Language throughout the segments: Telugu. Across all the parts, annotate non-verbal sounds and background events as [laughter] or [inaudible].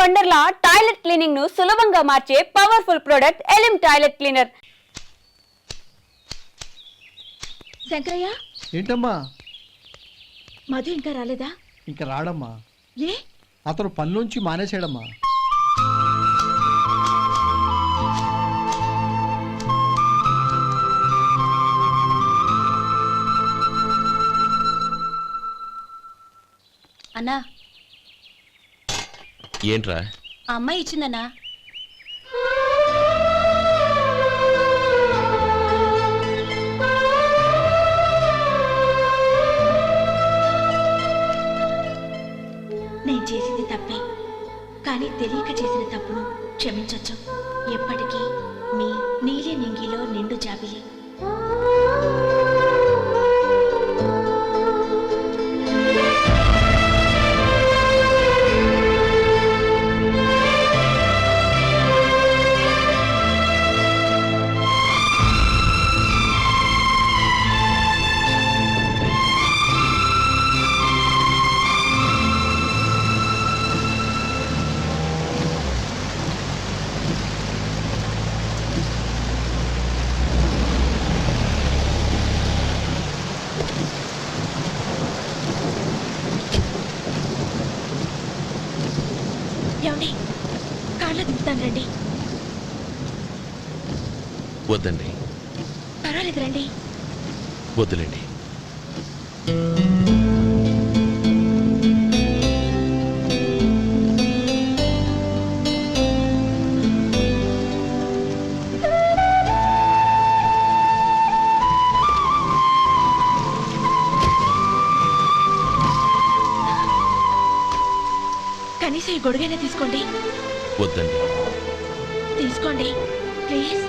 వండర్లా టాయిలెట్ క్లీనింగ్ను సులభంగా మార్చే powerful product Elim toilet cleaner. Shankarayya? ఏంటమ్మా? మధు ఇంకా రాలేదా? ఇంకా రాడమ్మా. ఏ? అతను పనిలోంచి మానేసాడమ్మా అన్నా ఏంట్రా? ఆ అమ్మాయి ఇచ్చిందన్నా. నేను చేసింది తప్పే కానీ తెలియక చేసిన తప్పును క్షమించొచ్చు. ఎప్పటికీ మీ నీలి నింగిలో నిండు జాబిలి. దింపుతాను రండి. వద్దండి. పర్వాలేదు రండి. వద్దులేండి. కనీసం ఈ గొడుగైనా తీసుకోండి. వద్దండి తీసుకోండి please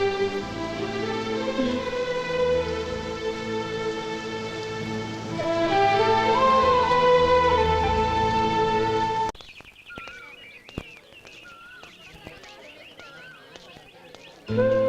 thank mm -hmm. you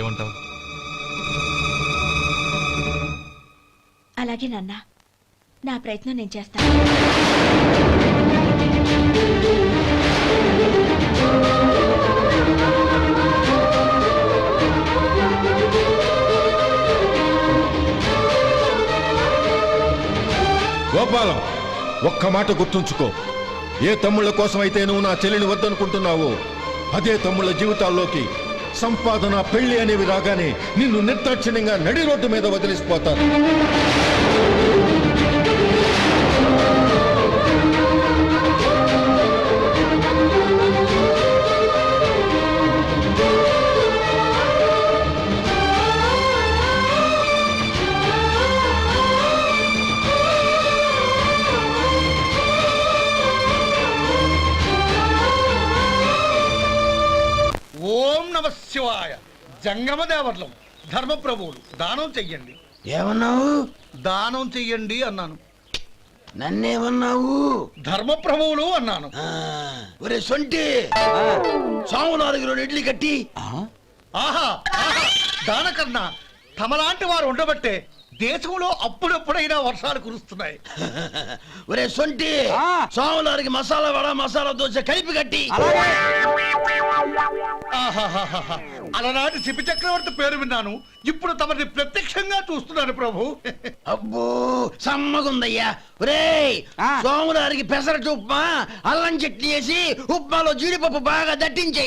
ఏమంటావు? అలాగే నాన్న. నా ప్రయత్నం నేను చేస్తాను గోపాలం ఒక్క మాట గుర్తుంచుకో. ఏ తమ్ముళ్ళ కోసం అయితే నువ్వు నా చెల్లిని వద్దనుకుంటున్నావో అదే తమ్ముళ్ళ జీవితాల్లోకి సంపాదన పెళ్ళి అనేవి రాగానే నిన్ను నిర్దాక్షిణ్యంగా నడి రోడ్డు మీద వదిలిసిపోతాను. శివాయ జంగమ దేవర్లం ధర్మప్రభువులు. దానం చెయ్యండి. ఏమన్నావు? దానం చెయ్యండి అన్నాను. నన్నేమన్నావు? ధర్మప్రభువులు అన్నాను. ఒరే సొంటి! సాము నాలుగు రెండు ఇడ్లీ కట్టి. ఆహా ఆహా. దానకన్నా తమలాంటి వారు ఉండబట్టే దేశంలో అప్పుడప్పుడైనా వర్షాలు కురుస్తున్నాయి. [laughs] ఒరే సొంటి మసాలా వడ మసాలా దోశ కలిపి కట్టి. అలనాటి శిపి చక్రవర్తి పేరు విన్నాను. ఇప్పుడు తమని ప్రత్యక్షంగా చూస్తున్నాను ప్రభు. [laughs] అబ్బో సమ్మగుందయ్యా. ఒరేయ్ సోములారికి పెసరట్టు ఉప్మా అల్లం చట్నీ వేసి ఉప్మాలో జీడిపప్పు బాగా దట్టించే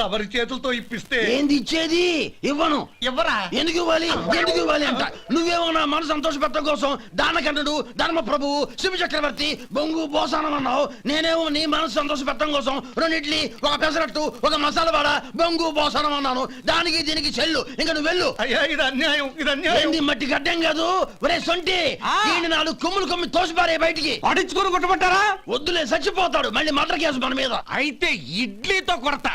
తమరి చేతులతో ఇప్పిస్తే ఏంది ఇచ్చేది? ఇవ్వను. ఎవరా ఎందుకు ఇవ్వాలి? ఎందుకు ఇవ్వాలి అంట? నువ్వేమో నా మనసు సంతోషపెట్టడం కోసం దానకంటుడు ధర్మ ప్రభువు శివ చక్రవర్తి బొంగు బోసానం అన్నావు. నేనేమో నీ మనసు సంతోషపెట్టడం కోసం రెండు ఇడ్లీ ఒక పెసరట్టు ఒక మసాలా వడ బొంగు బోసానం అన్నాను. దానికి దీనికి చెల్లు. ఇంకా నువ్వు వెళ్ళు. అయ్యా ఇది అన్యాయం ఇది అన్యాయం. ఏంది మట్టి గడ్డం కాదు? ఒరే సొంటి దీన్ని నాలుగు కొమ్ములు కొమ్మి తోసిపారే బయటికి. పడించుకొని కొట్టమంటారా వద్దులే చచ్చిపోతాడు. మళ్ళీ మటర్ కేసు మన మీద. అయితే ఇడ్లీతో కొడతా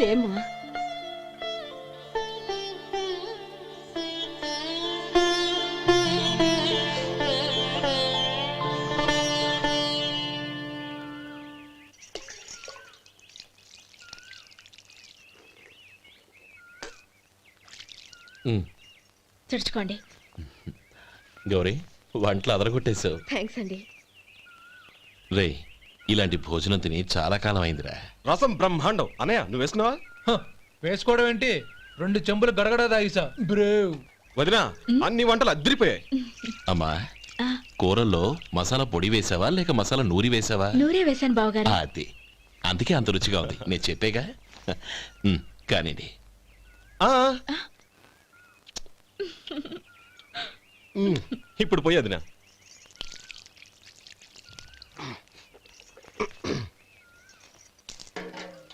లేమ్మా ఉమ్, తుడుచుకోండి. గౌరీ వంటలు అదరగొట్టేశావు. థ్యాంక్స్ అండి. రే ఇలాంటి భోజనం తిని చాలా కాలం అయిందిరా. రసం బ్రహ్మాండం. అనయ్య నువ్వు వేసుకున్నావా? హ, వేసుకోవడం ఏంటి? రెండు చెంబులు గడగడ తాగిసా. బ్రేవ్. వదినా అన్ని వంటలు అద్దరిపోయాయి. అమ్మా ఆ, కూరల్లో మసాలా పొడి వేసావా లేక మసాలా నూరి వేసావా? నూరే వేశాను బావగారు. అది. అందుకే అంత రుచిగా ఉంది. నేను చెప్పేగా? ఉమ్, కానివ్వండి ఆ. ఉమ్, ఇప్పుడు పోయి వదినా.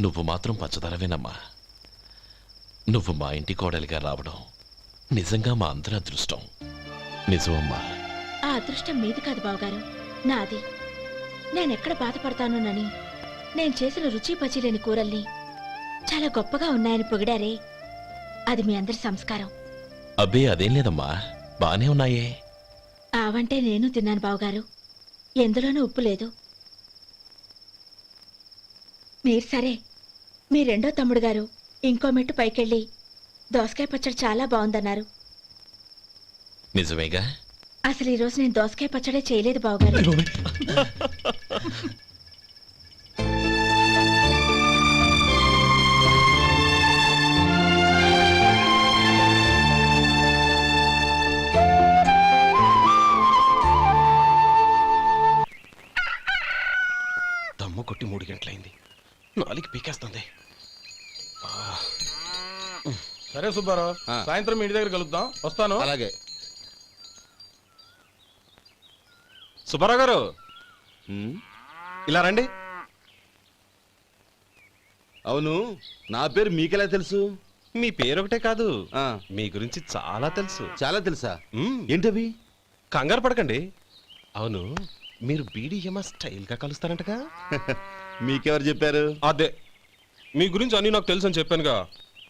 నువ్వు మాత్రం పచ్చదనవేనమ్మా నువ్వు మా ఇంటి కోడలిగా రావడం నిజంగా మా అందరి అదృష్టం. నిజమమ్మా. ఆ అదృష్టం మీది కాదు బావగారు నాది. నేనెక్కడ బాధపడతానోనని నేను చేసిన రుచి పచిలేని కూరల్ని చాలా గొప్పగా ఉన్నాయని పొగిడారే. అది మీ అందరి సంస్కారం. అబ్బే అదేం లేదమ్మా. బానే ఉన్నాయే. ఆవంటే నేను తిన్నాను బావగారు. ఎందులోనూ ఉప్పు లేదు. మీరు సరే. మీ రెండో తమ్ముడు గారు ఇంకో మెట్టు పైకెళ్ళి దోసకాయ పచ్చడి చాలా బాగుందన్నారు. నిజమేగా? అసలు ఈరోజు నేను దోసకాయ పచ్చడే చేయలేదు బావగారు. సరే సుబ్బారావు. సాయంత్రం మీ ఇంటి దగ్గర కలుద్దాం. వస్తాను. అలాగే. సుబ్బారావు గారు. ఇలా రండి. అవును నా పేరు మీకెలా తెలుసు? మీ పేరు ఒకటే కాదు. ఆ, మీ గురించి చాలా తెలుసు. చాలా తెలుసా? మ్మ్. ఏంటవి? కంగారు పడకండి. అవును మీరు బీడీఎం స్టైల్గా కలుస్తారంటగా? [laughs] మీకెవరు చెప్పారు? అదే మీ గురించి అన్ని నాకు తెలుసు అని చెప్పానుగా.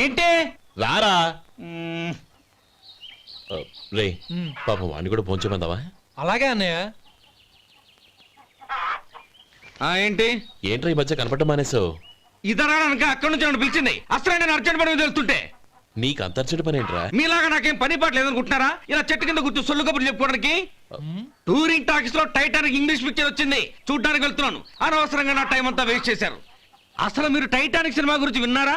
ఏంటి? రారా. రే పాపం వాణ్ణి కూడా పోంచమందావా అలాగే అన్నయ్య. ఏంటి? ఏంట్రా ఈ మధ్య కనపడడం మానేసావు ఇతరా అనక అక్కడి నుంచి నన్ను పిలిచింది. అసలు నేను అర్జెంట్ పని వెళ్తుంటే నీకు అంతర్చడి పని ఏంట్రా? మీలాగా నాకేం పని పాట లేదనుకుంటున్నారా? ఇలా చెట్టు కింద కూర్చో సొల్లు కబుర్లు చెప్పుకోవడానికి? టూరింగ్ టాకీస్లో టైటానిక్ ఇంగ్లీష్ పిక్చర్ వచ్చింది. చూడ్డానికి వెళ్తున్నాను. అనవసరంగా నా టైం అంతా వేస్ట్ చేశారు. అసలు మీరు టైటానిక్ సినిమా గురించి విన్నారా?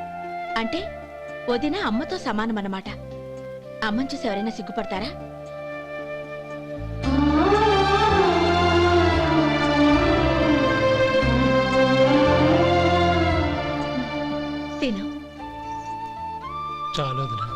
అంటే వదిన అమ్మతో సమానమన్నమాట. అమ్మని చూసి ఎవరైనా సిగ్గుపడతారా? తిను. చాలు వదినా.